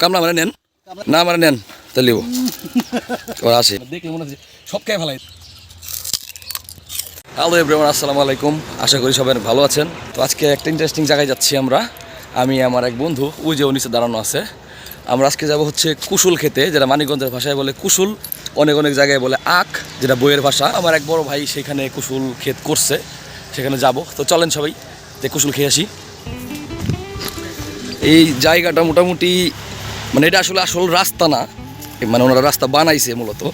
কামলা মানে নেন। না মানে নেন তাহলে লিব। ওরা আসে দেখলে মনে হচ্ছে সব খাই ভালো হ্যালো এভরিওয়ান আসসালামু আলাইকুম। আশা করি সবাই ভালো আছেন। তো আজকে একটা ইন্টারেস্টিং জায়গায় যাচ্ছি আমরা। আমি আমার এক বন্ধু ওই যে নিচে দাঁড়ানো আছে। আমরা আজকে যাব হচ্ছে কুশুল খেতে যেটা মানিকগঞ্জের ভাষায় বলে কুশুল। অনেক অনেক জায়গায় বলে আখ যেটা বইয়ের ভাষা। আমার এক বড় ভাই সেখানে কুশুল ক্ষেত করছে সেখানে যাব। তো চলেন সবাই যে কুশুল খেয়ে আসি। এই জায়গাটা মোটামুটি মানে এটা আসলে আসল রাস্তা না। মানে ওনারা রাস্তা বানাইছে মূলত।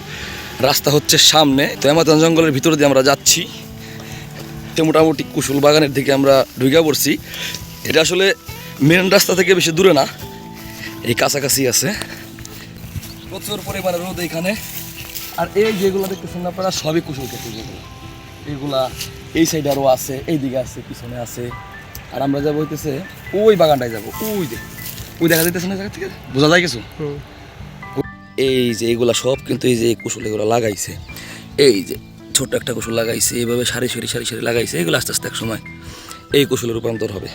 রাস্তা হচ্ছে সামনে। তো অ্যামাজন জঙ্গলের ভিতর দিয়ে আমরা যাচ্ছি। তো মোটামুটি কুশুল বাগানের দিকে আমরা ঢুকে পড়ছি। এটা আসলে মেন রাস্তা থেকে বেশি দূরে না। এই কাছাকাছি আছে। প্রচুর পরিমাণে রোদ এখানে। আর এই যেগুলো দেখতেছেন আপনারা, সবই কুশুল খেতে যেগুলো। এইগুলা এই সাইডে আরও আছে এই দিকে আছে, পিছনে আছে। আর আমরা যাব হইতেছে, ওই বাগানটায় যাব। ওই যে ওই দেখা যাইতেছে না জায়গা থেকে? বোঝা যায় কিছু? এই যে এইগুলা সব কিন্তু এই যে কুশুল এগুলো লাগাইছে। এই যে ছোট একটা কুশুল লাগাইছে এইভাবে সারি সারি সারি সারি লাগাইছে এগুলো আস্তে আস্তে এক সময় এই কুশুলে রূপান্তর হবে।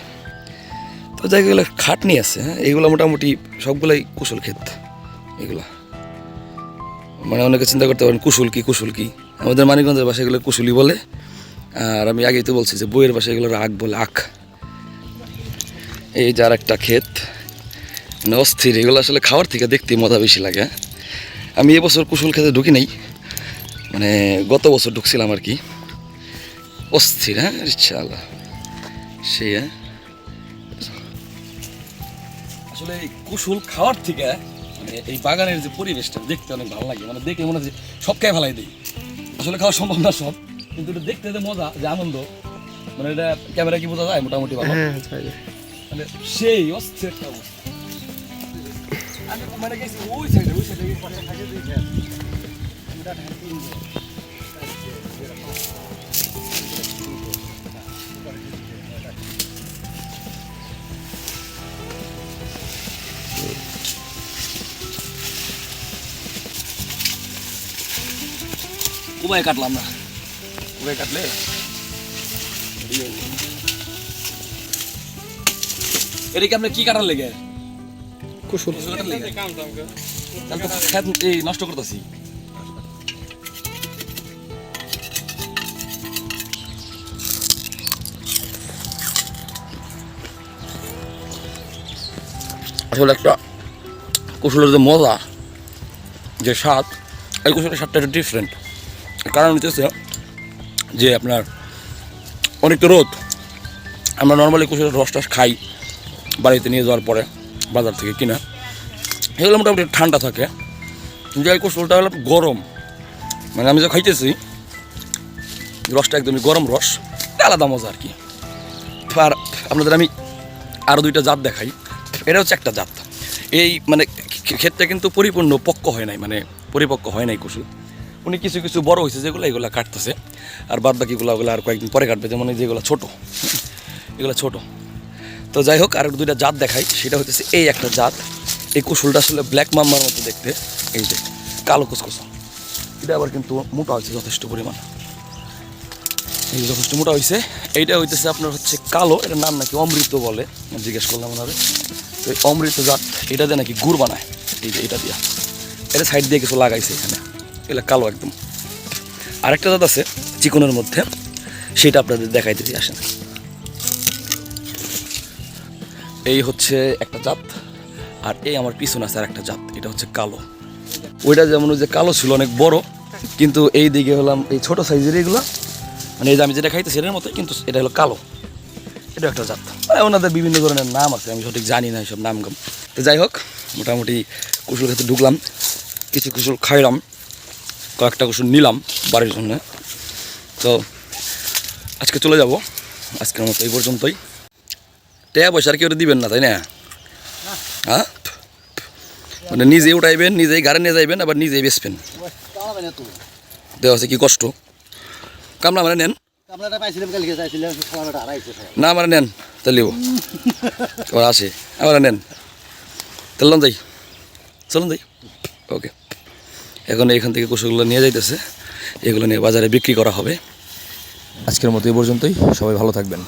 তো জায়গাগুলো খাটনি আছে হ্যাঁ? এইগুলো মোটামুটি সবগুলাই কুশল ক্ষেত এগুলা। মানে অনেকে চিন্তা করতে পারেন কুশুল কি কুশুল কি? আমাদের মানিকগঞ্জের ভাষায় এগুলো কুশুলি বলে। আর আমি আগেই তো বলছি যে বইয়ের ভাষায় এগুলো আখ বলে আখ। এই যার একটা ক্ষেত মানে অস্থির এগুলো আসলে খাওয়ার থেকে দেখতে মজা বেশি লাগে হ্যাঁ। আমি এবছর কুশুল খেতে ঢুকি নাই মানে গত বছর ঢুকছিলাম আর কি। অস্থির হ্যাঁ? ইচ্ছা আল্লাহ সেই হ্যাঁ? আসলে এই কুশুল খাওয়ার থেকে মানে এই বাগানের যে পরিবেশটা দেখতে অনেক ভালো লাগে মানে দেখে মনে হচ্ছে সব খাই ভালাই দিই। আসলে খাওয়া সম্ভব না সব কিন্তু এটা দেখতে যে মজা যে আনন্দ মানে এটা ক্যামেরা কি বোঝা যায় মোটামুটি ভালো? হ্যাঁ মানে সেই অস্থির একটা অবস্থা। আমি মানে গেছি ওই সাইডে ওই সাইডে উবাই কাটলাম না। উবাই কাটলে? এটা কি আপনার কি কাটার লেগে? নষ্ট করতেছি। আসলে একটা কুশুলের যে মজা, যে স্বাদ, এই কুশুলের স্বাদটা একটু ডিফারেন্ট কারণ হচ্ছে যে আপনার অনেকটা রোদ, আমরা নর্মালি কুশুলের রস টস খাই বাড়িতে নিয়ে যাওয়ার পরে। বাজার থেকে কিনা। এগুলো মোটামুটি ঠান্ডা থাকে। কিন্তু এই কুশুলটা হলো গরম। মানে আমি যা খাইতেছি, রসটা একদমই গরম রস আলাদা মজা আর কি। আর আপনাদের আমি আরও দুইটা জাত দেখাই। এটা হচ্ছে একটা জাত। এই মানে ক্ষেত্রে কিন্তু পরিপূর্ণ পক্ক হয় নাই মানে পরিপক্ক হয় নাই কুসুল উনি কিছু কিছু বড় হয়েছে যেগুলো, এগুলো কাটতেছে। আর বাদ বাকিগুলো ওগুলো আর কয়েকদিন পরে কাটবে, যেমন যেগুলো ছোটো। এগুলো ছোটো। তো যাই হোক, আর দুইটা জাত দেখাই। সেটা হচ্ছে এই একটা জাত। এই কুশুলটা আসলে ব্ল্যাক মাম্মার মতো দেখতে। এই যে, কালো কুসকুসা। এটা আবার কিন্তু মোটা হয়েছে যথেষ্ট পরিমাণ। এই যথেষ্ট মোটা হয়েছে এইটা হইতেছে আপনার হচ্ছে কালো। এটার নাম নাকি অমৃত বলে। জিজ্ঞেস করলাম ওনারে। তো এই অমৃত জাত, এটা দিয়ে নাকি গুড় বানায়। এই যে এটা দিয়া। এটা সাইড দিয়ে কিছু লাগাইছে এখানে। এগুলো কালো একদম। আরেকটা জাত আছে, চিকনের মধ্যে। সেটা আপনাদের দেখাইতেছি, আসেন। এই হচ্ছে একটা জাত, আর এই আমার পিছনে আছে আর একটা জাত, এটা হচ্ছে কালো। ওইটা যেমন ওই যে কালো ছিল, অনেক বড়, কিন্তু এই দিকে হলাম এই ছোট সাইজের এগুলো। মানে এই যে আমি যেটা খাইতেছি এর মতো কিন্তু এটা হলো কালো। এটা একটা জাত। মানে ওনাদের বিভিন্ন ধরনের নাম আছে, আমি সঠিক জানি না এইসব নাম গাম। তো যাই হোক, মোটামুটি কুসুল খেতে ঢুকলাম, কিছু কুসুল খাইলাম, কয়েকটা কুসুল নিলাম বাড়ির জন্য। তো আজকে চলে যাব, আজকের মতো এই পর্যন্তই। টাকা পয়সা আর কেউ দিবেন না তাই না? হ্যাঁ? মানে নিজেই উঠাইবেন নিজেই গাড়ি নিয়ে যাইবেন আবার নিজেই বেচবেন। দেওয়া আছে কি কষ্ট? কামলা মানে নেন না মানে নেন তাহলে আবার আসে। আবার নেন। তাহলে যাই। চলুন যাই। ওকে। এখন এখান থেকে কুসুগুলো নিয়ে যাইতেছে। এগুলো নিয়ে বাজারে বিক্রি করা হবে। আজকের মতো এই পর্যন্তই। সবাই ভালো থাকবেন।